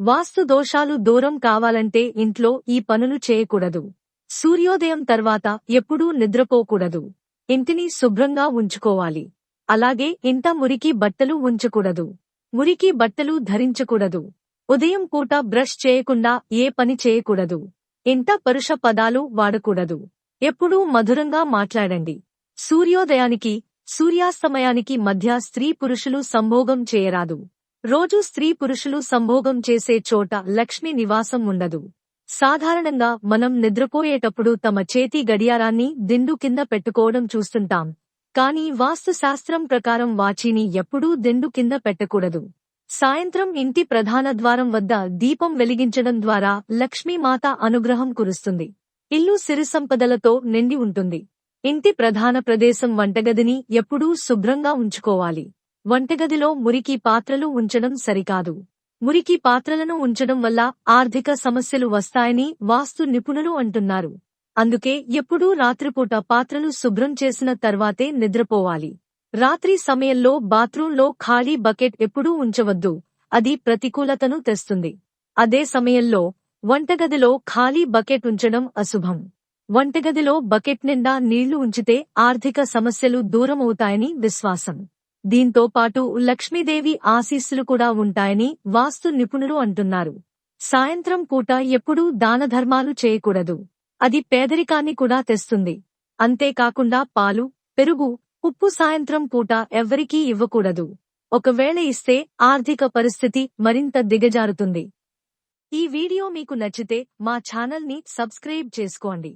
వాస్తు దోషాలు దూరం కావాలంటే ఇంట్లో ఈ పనులు చేయకూడదు. సూర్యోదయం తర్వాత ఎప్పుడూ నిద్రపోకూడదు. ఇంటిని శుభ్రంగా ఉంచుకోవాలి. అలాగే ఇంట మురికి బట్టలు ఉంచకూడదు. మురికి బట్టలు ధరించకూడదు. ఉదయం పూట బ్రష్ చేయకుండా ఏ పని చేయకూడదు. ఇంట పరుష పదాలు వాడకూడదు. ఎప్పుడూ మధురంగా మాట్లాడండి. సూర్యోదయానికి సూర్యాస్తమయానికి మధ్య స్త్రీ పురుషులు సంభోగం చేయరాదు. రోజు స్త్రీ పురుషులు సంభోగం చేసే చోట లక్ష్మి నివాసం ఉండదు. సాధారణంగా మనం నిద్రపోయేటప్పుడు తమ చేతి గడియారాన్ని దిండు కింద పెట్టుకోవడం చూస్తుంటాం. కానీ వాస్తుశాస్త్రం ప్రకారం వాచీని ఎప్పుడూ దిండు కింద పెట్టకూడదు. సాయంత్రం ఇంటి ప్రధాన ద్వారం వద్ద దీపం వెలిగించడం ద్వారా లక్ష్మీమాత అనుగ్రహం కురుస్తుంది. ఇల్లు సిరిసంపదలతో నిండి ఉంటుంది. ఇంటి ప్రధాన ప్రదేశం వంటగదిని ఎప్పుడూ శుభ్రంగా ఉంచుకోవాలి. వంటగదిలో మురికి పాత్రలు ఉంచడం సరికాదు. మురికి పాత్రలను ఉంచడం వల్ల ఆర్థిక సమస్యలు వస్తాయని వాస్తు నిపుణులు అంటున్నారు. అందుకే ఎప్పుడూ రాత్రిపూట పాత్రలు శుభ్రం చేసిన తర్వాతే నిద్రపోవాలి. రాత్రి సమయంలో బాత్రూంలో ఖాళీ బకెట్ ఎప్పుడూ ఉంచవద్దు. అది ప్రతికూలతను తెస్తుంది. అదే సమయంలో వంటగదిలో ఖాళీ బకెట్ ఉంచడం అశుభం. వంటగదిలో బకెట్ నిండా నీళ్ళు ఉంచితే ఆర్థిక సమస్యలు దూరమవుతాయని విశ్వాసం. దీంతో పాటు లక్ష్మీదేవి ఆశీస్సులు కూడా ఉంటాయని వాస్తు నిపుణులు అంటున్నారు. సాయంత్రం పూట ఎప్పుడూ దానధర్మాలు చేయకూడదు. అది పేదరికాన్ని కూడా తెస్తుంది. అంతేకాకుండా పాలు పెరుగు ఉప్పు సాయంత్రం పూట ఎవ్వరికీ ఇవ్వకూడదు. ఒకవేళ ఇస్తే ఆర్థిక పరిస్థితి మరింత దిగజారుతుంది. ఈ వీడియో మీకు నచ్చితే మా ఛానల్ని సబ్స్క్రైబ్ చేసుకోండి.